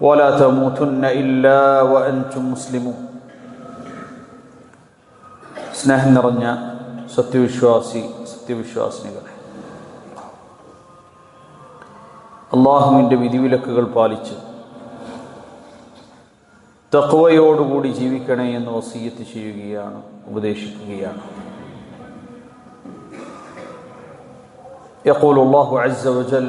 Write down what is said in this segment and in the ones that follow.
ولا تموتن الا وانتم مسلمون സ്നേഹം നിറഞ്ഞ സത്യവിശ്വാസി സത്യവിശ്വാസിനികളെ അള്ളാഹുവിൻ്റെ വിധിവിലക്കുകൾ പാലിച്ച് തക്വയോടുകൂടി ജീവിക്കണേ എന്ന് വസീയത്ത് ചെയ്യുകയാണ് ഉപദേശിക്കുകയാണ് يقول الله عز وجل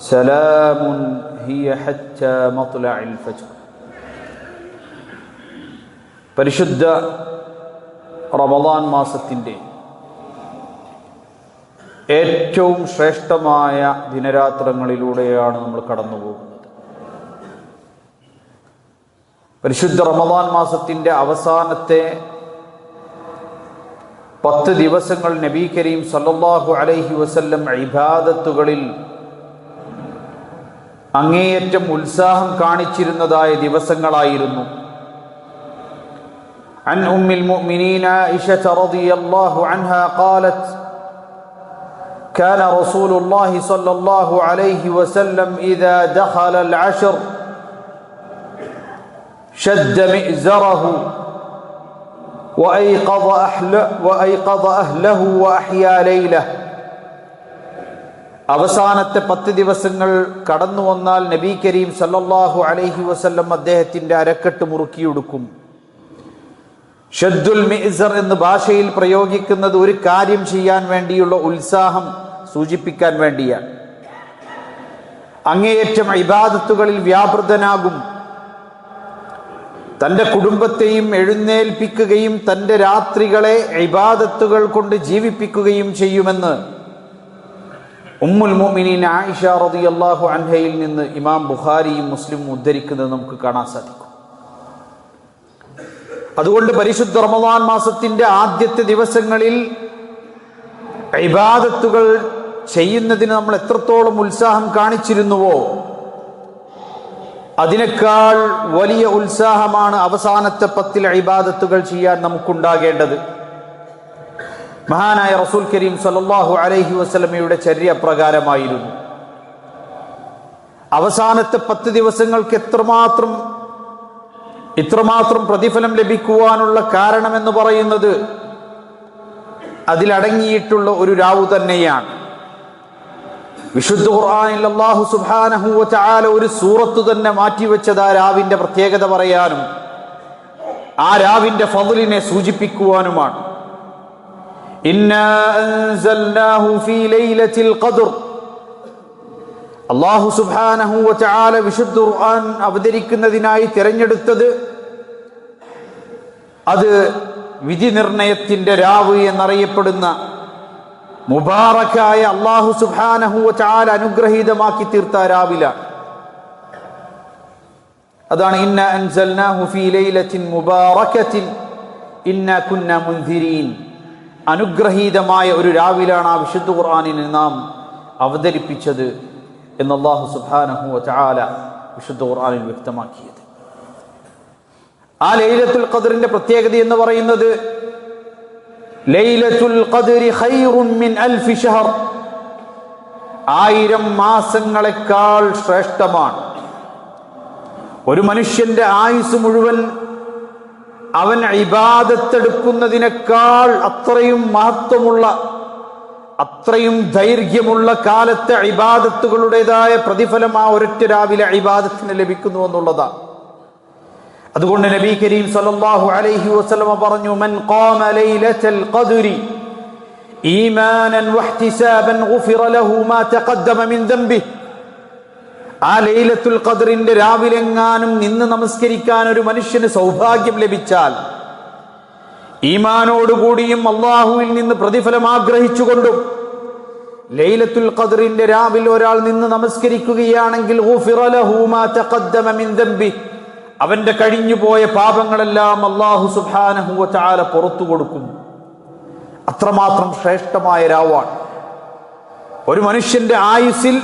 سلام هي حتى مطلع الفجر പരിശുദ്ധ റമദാൻ മാസത്തിൻ്റെ ഏറ്റവും ശ്രേഷ്ഠമായ ദിനരാത്രങ്ങളിലൂടെയാണ് നമ്മൾ കടന്നു പോകുന്നത് പരിശുദ്ധ റമദാൻ മാസത്തിൻ്റെ അവസാനത്തെ പത്ത് ദിവസങ്ങൾ നബി കരീം സല്ലല്ലാഹു അലൈഹി വസല്ലം ഇബാദത്തുകളിൽ അങ്ങേയറ്റം ഉത്സാഹം കാണിച്ചിരുന്നതായ ദിവസങ്ങളായിരുന്നു عن ام المؤمنين عائشه رضي الله عنها قالت كان رسول الله صلى الله عليه وسلم اذا دخل العشر شد مئزره وايقظ اهله وايقظ اهله واحيا ليله അവസാനത്തെ പത്ത് ദിവസങ്ങൾ കടന്നു വന്നാൽ നബി കരീം സല്ലാഹു അലൈഹി വസല്ലം അദ്ദേഹത്തിന്റെ അരക്കെട്ട് മുറുക്കിയെടുക്കും. ഷദ്ദുൽ മിസർ എന്ന് ഭാഷയിൽ പ്രയോഗിക്കുന്നത് ഒരു കാര്യം ചെയ്യാൻ വേണ്ടിയുള്ള ഉത്സാഹം സൂചിപ്പിക്കാൻ വേണ്ടിയാണ്. അങ്ങേയറ്റം ഇബാദത്തുകളിൽ വ്യാപൃതനാകും. തന്റെ കുടുംബത്തെയും എഴുന്നേൽപ്പിക്കുകയും തന്റെ രാത്രികളെ ഇബാദത്തുകൾ കൊണ്ട് ജീവിപ്പിക്കുകയും ചെയ്യുമെന്ന് ഉമ്മുൽ മുഅ്മിനീൻ ആയിഷ റളിയല്ലാഹു അൻഹയിൽ നിന്ന് ഇമാം ബുഖാരിയും മുസ്ലിമും ഉദ്ധരിക്കുന്നത് നമുക്ക് കാണാൻ സാധിക്കും. അതുകൊണ്ട് പരിശുദ്ധ റമദാൻ മാസത്തിന്റെ ആദ്യത്തെ ദിവസങ്ങളിൽ ഇബാദത്തുകൾ ചെയ്യുന്നതിന് നമ്മൾ എത്രത്തോളം ഉത്സാഹം കാണിച്ചിരുന്നുവോ അതിനേക്കാൾ വലിയ ഉത്സാഹമാണ് അവസാനത്തെ പത്തിൽ ഇബാദത്തുകൾ ചെയ്യാൻ നമുക്കുണ്ടാകേണ്ടത്. മഹാനായ റസൂൽ കരീം സല്ലല്ലാഹു അലൈഹി വസ്ലമയുടെ ചര്യ പ്രകാരമായിരുന്നു. അവസാനത്തെ പത്ത് ദിവസങ്ങൾക്ക് എത്രമാത്രം ഇത്രമാത്രം പ്രതിഫലം ലഭിക്കുവാനുള്ള കാരണമെന്ന് പറയുന്നത് അതിലടങ്ങിയിട്ടുള്ള ഒരു രാവു തന്നെയാണ്. വിശുദ്ധ ഖുർആനിൽ അല്ലാഹു സുബ്ഹാനഹു വ ഒരു സൂറത്ത് തന്നെ മാറ്റിവെച്ചത് ആ രാവിന്റെ പ്രത്യേകത പറയാനും ആ രാവിന്റെ ഫതിലിനെ സൂചിപ്പിക്കുവാനുമാണ്. ഇന്നാ അൻസൽനാഹു ഫീ ലൈലത്തിൽ ഖദ്ർ. അല്ലാഹു സുബ്ഹാനഹു വ തആല വിശുദ്ധ ഖുർആൻ അവതരിക്കുന്നതിനായി തിരഞ്ഞെടുത്തത് അത് വിധി നിർണയത്തിന്റെ രാവ് എന്നറിയപ്പെടുന്ന മുബാറക്കായ അള്ളാഹു വ തആല അനുഗ്രഹീതമാക്കി തീർത്ത രാവിലാണ്. അതാണ് ഇന്ന അൻസൽനാഹു ഫീ ലൈലത്തിൻ മുബാറകത്തിൻ ഇന്ന കുന്ന മുൻദിരീൻ അനുഗ്രഹീതമായ ഒരു രാവിലാണ് ആ വിശുദ്ധ ഖുർആാനിനെ നാം അവതരിപ്പിച്ചത് എന്ന് വ തആല വിശുദ്ധ ഖുർആാനിൽ വ്യക്തമാക്കിയത്. ആ ലൈലത്തുൽ ഖദറിന്റെ പ്രത്യേകത എന്ന് പറയുന്നത് ലൈലത്തുൽ ഖൈറുൻ മിൻ അൽഫി ഷഹർ. ആയിരം മാസങ്ങളെക്കാൾ ശ്രേഷ്ഠമാണ്. ഒരു മനുഷ്യന്റെ ആയുസ് മുഴുവൻ അവൻ ഇബാദത്തെടുക്കുന്നതിനേക്കാൾ അത്രയും മഹത്വമുള്ള അത്രയും ദൈർഘ്യമുള്ള കാലത്തെ ഇബാദത്തുകളുടേതായ പ്രതിഫലം ആ ഒരൊറ്റ രാവിലെ ഇബാദത്തിന് ലഭിക്കുന്നു എന്നുള്ളതാണ് അതുകൊണ്ട് നബി കരീം സല്ലല്ലാഹു അലൈഹി വസല്ലമ പറഞ്ഞു മൻ ഖാമ ലൈലത്തൽ ഖദ്രി ഈമാനൻ വഹ്തിസാബൻ ഗുഫിറ ലഹു മാ തഖദ്ദമ മിൻ ദംബിഹി ആ ലൈലത്തുൽ ഖദറിന്റെ രാവിലെങ്ങാനും നിന്ന് നമസ്കരിക്കാൻ ഒരു മനുഷ്യന് സൗഭാഗ്യം ലഭിച്ചാൽ ഈമാനോടുകൂടിയും അള്ളാഹുവിൽ നിന്ന് പ്രതിഫലം ആഗ്രഹിച്ചുകൊണ്ടും ലൈലത്തുൽ ഖദറിന്റെ രാവിൽ ഒരാൾ നിന്ന് നമസ്കരിക്കുകയാണെങ്കിൽ അവന്റെ കഴിഞ്ഞുപോയ പാപങ്ങളെല്ലാം അള്ളാഹു സുബ്ഹാനഹു വ തആല പുറത്തു കൊടുക്കും. അത്രമാത്രം ശ്രേഷ്ഠമായ രാവാണ്. ഒരു മനുഷ്യന്റെ ആയുസ്സിൽ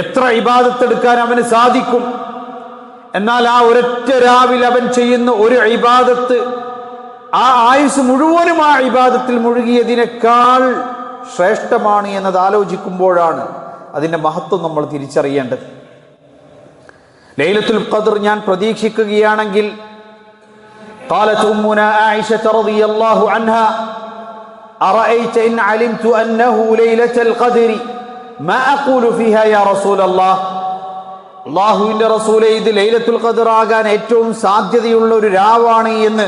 എത്ര ഇബാദത്തെടുക്കാൻ അവന് സാധിക്കും എന്നാൽ ആ ഒരൊറ്റ രാവിൽ അവൻ ചെയ്യുന്ന ഒരു ഇബാദത്ത് ആ ആയുസ് മുഴുവനും ആ ഇബാദത്തിൽ മുഴുകിയതിനേക്കാൾ ശ്രേഷ്ഠമാണ് എന്നത് ആലോചിക്കുമ്പോഴാണ് അതിന്റെ മഹത്വം നമ്മൾ തിരിച്ചറിയേണ്ടത് ലൈലത്തുൽ ഖദർ ഞാൻ പ്രതീക്ഷിക്കുകയാണെങ്കിൽ قالت أمنا عائشة رضي الله عنها أرأيت إن علمت أنه ليلة القدر അള്ളാഹുവിന്റെ റസൂലെ ഇത് ലൈലത്തുൽ ഖദർ ആകാൻ ഏറ്റവും സാധ്യതയുള്ള ഒരു രാവാണ് എന്ന്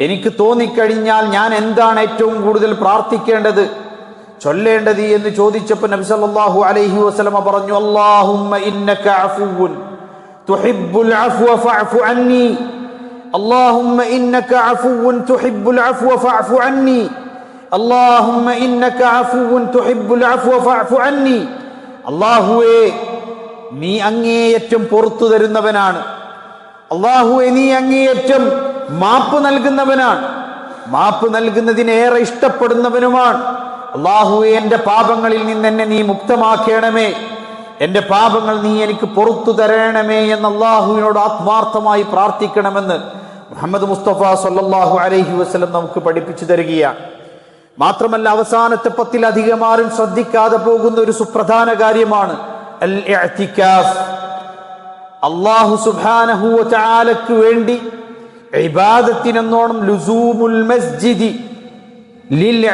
എനിക്ക് തോന്നിക്കഴിഞ്ഞാൽ ഞാൻ എന്താണ് ഏറ്റവും കൂടുതൽ പ്രാർത്ഥിക്കേണ്ടത്? ചൊല്ലേണ്ടത് എന്ന് ചോദിച്ചപ്പോൾ നബി സല്ലല്ലാഹു അലൈഹി വസല്ലമ പറഞ്ഞു അല്ലാഹുമ്മ ഇന്നക അഫുവുൻ തുഹിബ്ബുൽ അഫ്വ ഫഅഫു അന്നി. അല്ലാഹുമ്മ ഇന്നക അഫുവുൻ തുഹിബ്ബുൽ അഫ്വ ഫഅഫു അന്നി. അള്ളാഹുമ്മ ഇന്നക അഫുവുൻ തുഹിബ്ബുൽ അഫ്വ ഫഅഫു അന്നി. അല്ലാഹുവേ നീ അങ്ങേയറ്റം പുറത്തു തരുന്നവനാണ്. അള്ളാഹുവെ നീ അങ്ങേയറ്റം മാപ്പ് നൽകുന്നവനാണ്. മാപ്പ് നൽകുന്നതിനേറെ ഇഷ്ടപ്പെടുന്നവനുമാണ്. അള്ളാഹുവെ എന്റെ പാപങ്ങളിൽ നിന്ന് എന്നെ നീ മുക്തമാക്കണമേ. എന്റെ പാപങ്ങൾ നീ എനിക്ക് പുറത്തു തരണമേ എന്ന് അള്ളാഹുവിനോട് ആത്മാർത്ഥമായി പ്രാർത്ഥിക്കണമെന്ന് മുഹമ്മദ് മുസ്തഫ സല്ലാഹു അലഹി വസ്ലം നമുക്ക് പഠിപ്പിച്ചു തരികയാണ്. മാത്രമല്ല അവസാനത്തെ പത്തിലധികം ആരും ശ്രദ്ധിക്കാതെ പോകുന്ന ഒരു സുപ്രധാന കാര്യമാണ്. അള്ളാഹു സുബ്ഹാനഹു വതആലക്ക് വേണ്ടി ലുസൂമുൽ മസ്ജിദി ലിൽ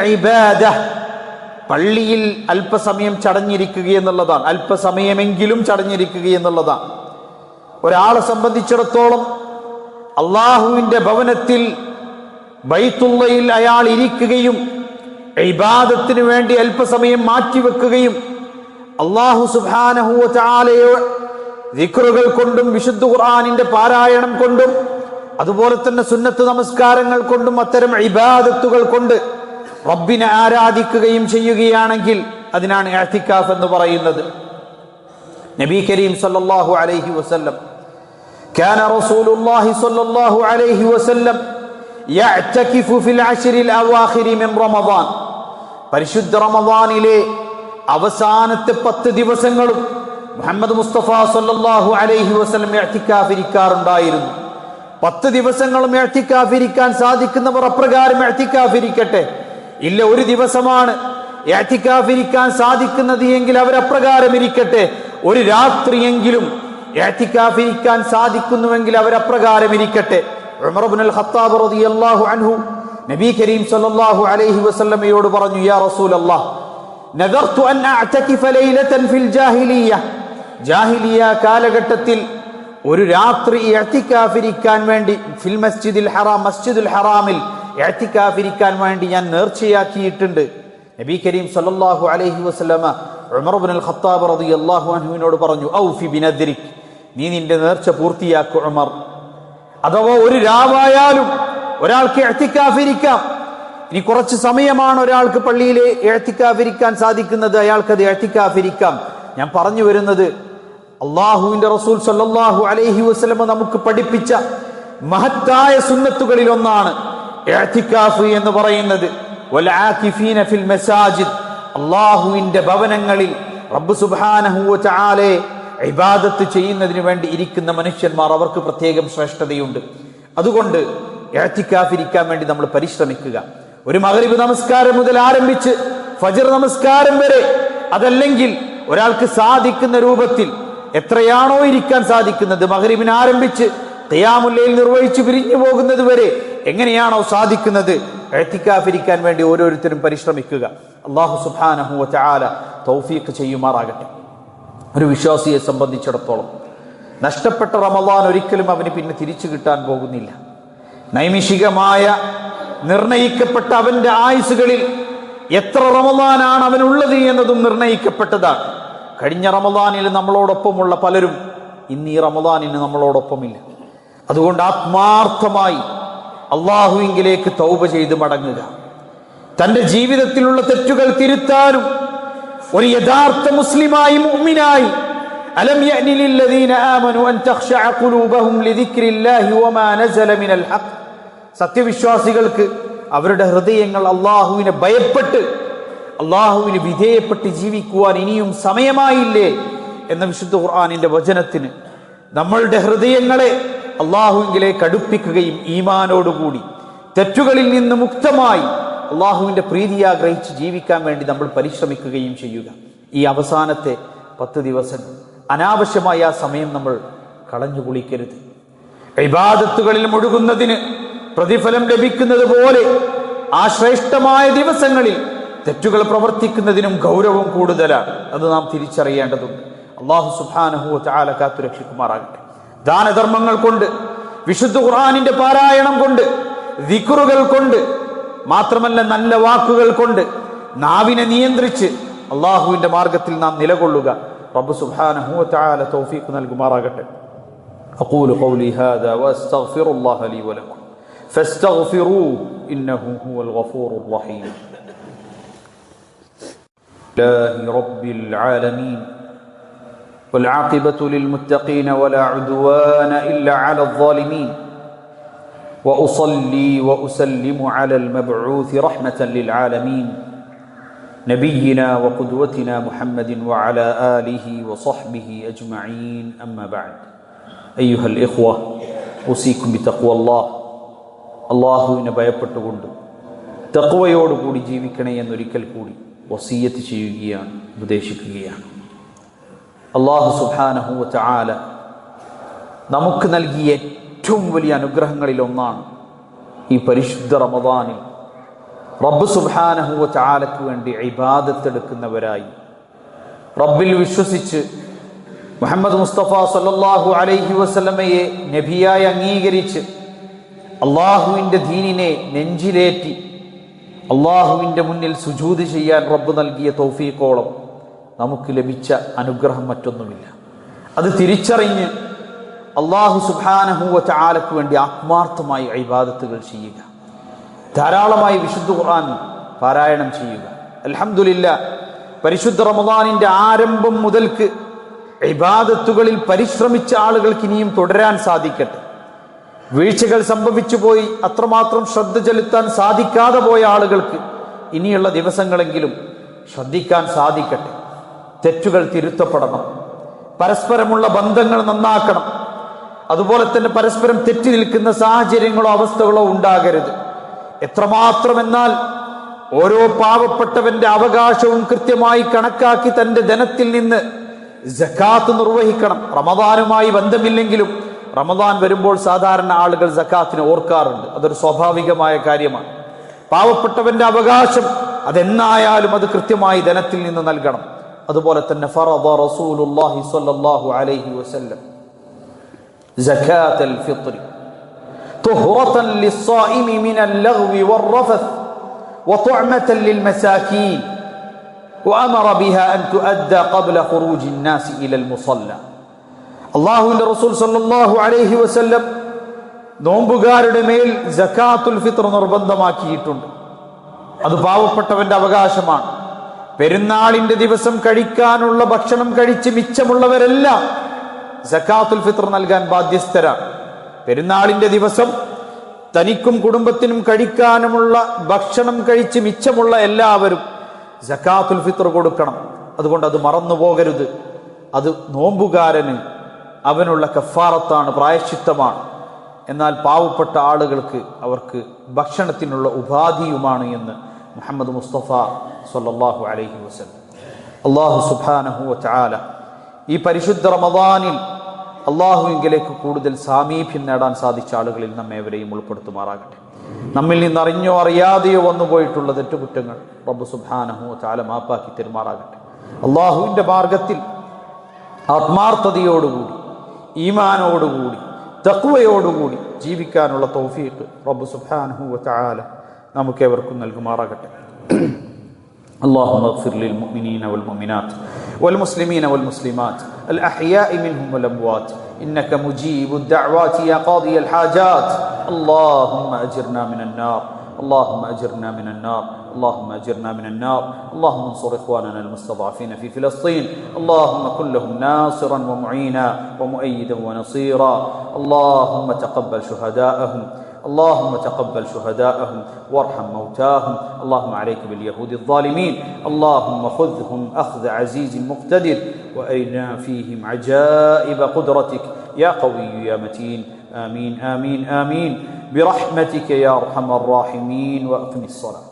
പള്ളിയിൽ അല്പസമയം ചടഞ്ഞിരിക്കുക എന്നുള്ളതാണ്. അല്പസമയമെങ്കിലും ചടഞ്ഞിരിക്കുക എന്നുള്ളതാണ്. ഒരാളെ സംബന്ധിച്ചിടത്തോളം അള്ളാഹുവിന്റെ ഭവനത്തിൽ ബൈത്തുള്ളയിൽ അയാൾ ഇരിക്കുകയും ഇബാദത്തിന് വേണ്ടി അല്പസമയം മാറ്റിവെക്കുകയും അള്ളാഹു സുബാനഹുവ ചാലയോ ദിക്റുകൾ കൊണ്ടും വിശുദ്ധ ഖുർആാനിന്റെ പാരായണം കൊണ്ടും അതുപോലെ തന്നെ സുന്നത്ത് നമസ്കാരങ്ങൾ കൊണ്ടും അത്തരം ഇബാദത്തുകൾ കൊണ്ട് റബ്ബിനെ ആരാധിക്കുകയും ചെയ്യുകയാണെങ്കിൽ അതിനാണ് ഇഅ്തികാഫ് എന്ന് പറയുന്നത് നബി കരീം സല്ലല്ലാഹു അലൈഹി വസല്ലം كان رسول الله صلى الله عليه وسلم يعتكف في العشر الأواخر من رمضان പരിശുദ്ധ റമദാനിലെ അവസാനത്തെ പത്ത് ദിവസങ്ങളും മുഹമ്മദ് മുസ്തഫ സല്ലല്ലാഹു അലൈഹി വസ്ലം ഇരിക്കാറുണ്ടായിരുന്നു പത്ത് ദിവസങ്ങളും ഇരിക്കാൻ സാധിക്കുന്നവർ അപ്രകാരം ഇരിക്കട്ടെ ഇല്ല ഒരു ദിവസമാണ് ഇരിക്കാൻ സാധിക്കുന്നത് എങ്കിൽ അവരപ്രകാരം ഇരിക്കട്ടെ. ഒരു രാത്രിയെങ്കിലും ഏത്തിക്കാഫിരിക്കാൻ സാധിക്കുന്നുവെങ്കിൽ അവരപ്രകാരം ഇരിക്കട്ടെ. ഉമർ ഇബ്നുൽ ഖത്താബ് റളിയല്ലാഹു അൻഹു നബി കരീം സല്ലല്ലാഹു അലൈഹി വസല്ലമയോട് പറഞ്ഞു യാ റസൂലല്ലാഹ് നദർതു അൻ അഅതകിഫ ലൈലതൻ ഫിൽ ജാഹിലിയ്യ ജാഹിലിയ കാലഘട്ടത്തിൽ ഒരു രാത്രി ഇഅ്തികാഫിരിക്കാൻ വേണ്ടി ഫിൽ മസ്ജിദിൽ ഹറാം മസ്ജിദുൽ ഹറാമിൽ ഇഅ്തികാഫിരിക്കാൻ വേണ്ടി ഞാൻ നേർച്ചയാക്കിയിട്ടുണ്ട്. നബി കരീം സല്ലല്ലാഹു അലൈഹി വസല്ലമ ഉമർ ഇബ്നുൽ ഖത്താബ് റളിയല്ലാഹു അൻഹുവിനോട് പറഞ്ഞു ഔഫി ബിനദ്രിക് നീ നിന്റെ നേർച്ച പൂർത്തിയാക്കു ഉമർ. അഥവാ ഒരു രാവായാലും ഒരാൾക്ക് എഴുത്തിക്കാഫിരിക്കാം. ഇനി കുറച്ച് സമയമാണ് ഒരാൾക്ക് പള്ളിയിൽ എഴുത്തിക്കാഫിരിക്കാൻ സാധിക്കുന്നത്. അയാൾക്ക് അത് എഴുത്തിക്കാഫിരിക്കാം. ഞാൻ പറഞ്ഞു വരുന്നത് അള്ളാഹുവിന്റെ റസൂൽ സല്ലാഹു അലൈഹി വസ്ലമ നമുക്ക് പഠിപ്പിച്ച മഹത്തായ സുന്നത്തുകളിൽ ഒന്നാണ് എഴുത്തിക്കാഫ് എന്ന് പറയുന്നത്. ഫിൽ അള്ളാഹുവിന്റെ ഭവനങ്ങളിൽ റബ്ബ് സുബ്ഹാനഹു വ ഇബാദത്ത് ചെയ്യുന്നതിന് വേണ്ടി ഇരിക്കുന്ന മനുഷ്യന്മാർ അവർക്ക് പ്രത്യേകം ശ്രേഷ്ഠതയുണ്ട്. അതുകൊണ്ട് ഇഴത്തിക്കാഫിരിക്കാൻ വേണ്ടി നമ്മൾ പരിശ്രമിക്കുക. ഒരു മകരീബ് നമസ്കാരം മുതൽ ആരംഭിച്ച് ഫജർ നമസ്കാരം വരെ അതല്ലെങ്കിൽ ഒരാൾക്ക് സാധിക്കുന്ന രൂപത്തിൽ എത്രയാണോ ഇരിക്കാൻ സാധിക്കുന്നത് മകരീബിനെ ആരംഭിച്ച് തെയ്യാമുല്ലയിൽ നിർവഹിച്ചു പിരിഞ്ഞു പോകുന്നത് വരെ എങ്ങനെയാണോ സാധിക്കുന്നത് എഴുത്തിക്കാഫിരിക്കാൻ വേണ്ടി ഓരോരുത്തരും പരിശ്രമിക്കുക. അള്ളാഹു സുബാനഹു ചാല തൗഫീഖ് ചെയ്യുമാറാകട്ടെ. ഒരു വിശ്വാസിയെ സംബന്ധിച്ചിടത്തോളം നഷ്ടപ്പെട്ട റമദാൻ ഒരിക്കലും അവന് പിന്നെ തിരിച്ചു കിട്ടാൻ പോകുന്നില്ല. നൈമിഷികമായ നിർണയിക്കപ്പെട്ട അവന്റെ ആയുസുകളിൽ എത്ര റമദാനാണ് അവനുള്ളത് എന്നതും നിർണയിക്കപ്പെട്ടതാണ്. കഴിഞ്ഞ റമദാനിൽ നമ്മളോടൊപ്പമുള്ള പലരും ഇന്ന് ഈ റമദാനിന് നമ്മളോടൊപ്പമില്ല. അതുകൊണ്ട് ആത്മാർത്ഥമായി അള്ളാഹുവിങ്കിലേക്ക് തൗബ ചെയ്ത് മടങ്ങുക. തന്റെ ജീവിതത്തിലുള്ള തെറ്റുകൾ തിരുത്താനും ഒരു യഥാർത്ഥ മുസ്ലിമായി മുഅ്മിനായി അലം അൻ തഖ്ശഅ ഖുലൂബഹും ലിദിക്രില്ലാഹി വമാ നസല മിനൽ ഹഖ്. സത്യവിശ്വാസികൾക്ക് അവരുടെ ഹൃദയങ്ങൾ അള്ളാഹുവിനെ ഭയപ്പെട്ട് അള്ളാഹുവിന് വിധേയപ്പെട്ട് ജീവിക്കുവാൻ ഇനിയും സമയമായില്ലേ എന്ന വിശുദ്ധ ഖുർആാനിന്റെ വചനത്തിന് നമ്മളുടെ ഹൃദയങ്ങളെ അള്ളാഹുവിലേക്ക് അടുപ്പിക്കുകയും ഈമാനോടുകൂടി തെറ്റുകളിൽ നിന്ന് മുക്തമായി അള്ളാഹുവിന്റെ പ്രീതി ആഗ്രഹിച്ച് ജീവിക്കാൻ വേണ്ടി നമ്മൾ പരിശ്രമിക്കുകയും ചെയ്യുക. ഈ അവസാനത്തെ പത്ത് ദിവസം അനാവശ്യമായ ആ സമയം നമ്മൾ കളഞ്ഞു കുളിക്കരുത്. ഇബാദത്തുകളിൽ മുഴുകുന്നതിന് പ്രതിഫലം ലഭിക്കുന്നത് പോലെ ആ ശ്രേഷ്ഠമായ ദിവസങ്ങളിൽ തെറ്റുകൾ പ്രവർത്തിക്കുന്നതിനും ഗൗരവം കൂടുതലാണ്. അത് നാം തിരിച്ചറിയേണ്ടതുണ്ട്. അള്ളാഹു സുഹാനഹു ചാല കാത്തുരക്ഷിക്കുമാറാകട്ടെ ദാനധർമ്മങ്ങൾ കൊണ്ട് വിശുദ്ധ ഖുർആാനിന്റെ പാരായണം കൊണ്ട് ദിക്റുകൾ കൊണ്ട് മാത്രമല്ല നല്ല വാക്കുകൾ കൊണ്ട് നാവിനെ നിയന്ത്രിച്ച് അള്ളാഹുവിന്റെ മാർഗത്തിൽ നാം നിലകൊള്ളുക. റബ്ബ് സുബ്ഹാനഹു ചാല തൗഫീഖ് നൽകുമാറാകട്ടെ. അഖൂലു ഖൗലി ഹാദാ വഅസ്തഗ്ഫിറുല്ലാഹ ലീ വലക്കും فاستغفروه إنه هو الغفور الرحيم. الله رب العالمين والعاقبة للمتقين ولا عدوان إلا على الظالمين. وأصلي وأسلم على المبعوث رحمة للعالمين. نبينا وقدوتنا محمد وعلى آله وصحبه أجمعين. أما بعد أيها الإخوة أوصيكم بتقوى الله. അള്ളാഹുവിനെ ഭയപ്പെട്ടുകൊണ്ട് തക്കുവയോടുകൂടി ജീവിക്കണേ എന്നൊരിക്കൽ കൂടി വസീയത്ത് ചെയ്യുകയാണ് ഉപദേശിക്കുകയാണ്. അള്ളാഹു സുബാനഹു ചാല നമുക്ക് നൽകിയ ഏറ്റവും വലിയ അനുഗ്രഹങ്ങളിൽ ഒന്നാണ് ഈ പരിശുദ്ധ റമദാനിൽ റബ്ബ് സുബാനഹുവ ചാലയ്ക്ക് വേണ്ടി ഇബാദത്തെടുക്കുന്നവരായി. റബ്ബിൽ വിശ്വസിച്ച് മുഹമ്മദ് മുസ്തഫ സല്ലല്ലാഹു അലൈഹി വസ്ലമയെ നബിയായി അംഗീകരിച്ച് അള്ളാഹുവിന്റെ ദീനിനെ നെഞ്ചിലേറ്റി അള്ളാഹുവിന്റെ മുന്നിൽ സുജൂത് ചെയ്യാൻ റബ്ബ് നൽകിയ തൗഫീഖോളം നമുക്ക് ലഭിച്ച അനുഗ്രഹം മറ്റൊന്നുമില്ല. അത് തിരിച്ചറിഞ്ഞ് അള്ളാഹു സുബാനഹുവ ചാലക്ക് വേണ്ടി ആത്മാർത്ഥമായി അഭിബാദത്തുകൾ ചെയ്യുക. ധാരാളമായി വിശുദ്ധ ഖുർആൻ പാരായണം ചെയ്യുക. അലഹമില്ല പരിശുദ്ധ റമദാനിന്റെ ആരംഭം മുതൽക്ക് ഇബാദത്തുകളിൽ പരിശ്രമിച്ച ആളുകൾക്ക് ഇനിയും തുടരാൻ സാധിക്കട്ടെ. വീഴ്ചകൾ സംഭവിച്ചു പോയി അത്രമാത്രം ശ്രദ്ധ ചെലുത്താൻ സാധിക്കാതെ പോയ ആളുകൾക്ക് ഇനിയുള്ള ദിവസങ്ങളെങ്കിലും ശ്രദ്ധിക്കാൻ സാധിക്കട്ടെ. തെറ്റുകൾ തിരുത്തപ്പെടണം. പരസ്പരമുള്ള ബന്ധങ്ങൾ നന്നാക്കണം. അതുപോലെ തന്നെ പരസ്പരം തെറ്റി നിൽക്കുന്ന സാഹചര്യങ്ങളോ അവസ്ഥകളോ ഉണ്ടാകരുത്. എത്രമാത്രം എന്നാൽ ഓരോ പാവപ്പെട്ടവന്റെ അവകാശവും കൃത്യമായി കണക്കാക്കി തന്റെ ധനത്തിൽ നിന്ന് ജക്കാത്ത് നിർവഹിക്കണം. റമദാനുമായി ബന്ധമില്ലെങ്കിലും റമദാൻ വരുമ്പോൾ സാധാരണ ആളുകൾ ജക്കാത്തിനെ ഓർക്കാറുണ്ട് അതൊരു സ്വാഭാവികമായ കാര്യമാണ് പാവപ്പെട്ടവന്റെ അവകാശം അതെന്നായാലും അത് കൃത്യമായി ധനത്തിൽ നിന്ന് നൽകണം അതുപോലെ തന്നെ ഫറദ റസൂലുള്ളാഹി സ്വല്ലല്ലാഹു അലൈഹി വസല്ലം സകാത്തൽ ഫിത്രി طهرة للصائم من اللغو والرفث وطعمة للمساكين وأمر بها أن تؤدى قبل خروج الناس إلى المصلى അള്ളാഹുവിന്റെ റസൂൽ സല്ലാഹു അലൈഹി വസല്ലം നോമ്പുകാരുടെ മേൽ ജക്കാത്തുൽ ഫിത്ർ നിർബന്ധമാക്കിയിട്ടുണ്ട്. അത് പാവപ്പെട്ടവന്റെ അവകാശമാണ്. പെരുന്നാളിന്റെ ദിവസം കഴിക്കാനുള്ള ഭക്ഷണം കഴിച്ച് മിച്ചമുള്ളവരെല്ലാം ജക്കാത്തുൽ ഫിത്ർ നൽകാൻ ബാധ്യസ്ഥരാണ്. പെരുന്നാളിന്റെ ദിവസം തനിക്കും കുടുംബത്തിനും കഴിക്കാനുമുള്ള ഭക്ഷണം കഴിച്ച് മിച്ചമുള്ള എല്ലാവരും ജക്കാത്തുൽ ഫിത്ർ കൊടുക്കണം. അതുകൊണ്ട് അത് മറന്നു പോകരുത് അത് നോമ്പുകാരന് അവനുള്ള കഫാറത്താണ് പ്രായശ്ചിത്തമാണ്. എന്നാൽ പാവപ്പെട്ട ആളുകൾക്ക് അവർക്ക് ഭക്ഷണത്തിനുള്ള ഉപാധിയുമാണ് എന്ന് മുഹമ്മദ് മുസ്തഫ സല്ലല്ലാഹു അലൈഹി വസ്ലം അള്ളാഹു സുബ്ഹാനഹു വതആല ഈ പരിശുദ്ധ റമദാനിൽ അള്ളാഹുവിങ്കിലേക്ക് കൂടുതൽ സാമീപ്യം നേടാൻ സാധിച്ച ആളുകളിൽ നമ്മേവരെയും ഉൾപ്പെടുത്തുമാറാകട്ടെ. നമ്മിൽ നിന്ന് അറിഞ്ഞോ അറിയാതെയോ വന്നുപോയിട്ടുള്ള തെറ്റുകുറ്റങ്ങൾ റബ്ബു സുബ്ഹാനഹു ചാല മാപ്പാക്കി തെരുമാറാകട്ടെ. അള്ളാഹുവിന്റെ മാർഗത്തിൽ ആത്മാർത്ഥതയോടുകൂടി ഈമാനോടുകൂടി തക്വയോടുകൂടി ജീവിക്കാനുള്ള തൗഫീഖ് റബ്ബ് സുബ്ഹാനഹു വതആല നമുക്കേവർക്കും നൽകുമാറാകട്ടെ اللهم اغفر للمؤمنين والمؤمنات والمسلمين والمسلمات الأحياء منهم والأموات إنك مجيب الدعوات يا قاضي الحاجات اللهم أجرنا من النار اللهم أجرنا من النار اللهم أجرنا من النار اللهم انصر إخواننا المستضعفين في فلسطين اللهم كن لهم ناصرا ومعينا ومؤيدا ونصيرا اللهم تقبل شهداءهم اللهم تقبل شهداءهم وارحم موتاهم اللهم عليك باليهود الظالمين اللهم خذهم أخذ عزيز مقتدر وأرنا فيهم عجائب قدرتك يا قوي يا متين آمين آمين آمين. برحمتك يا أرحم الراحمين وأقم الصلاة.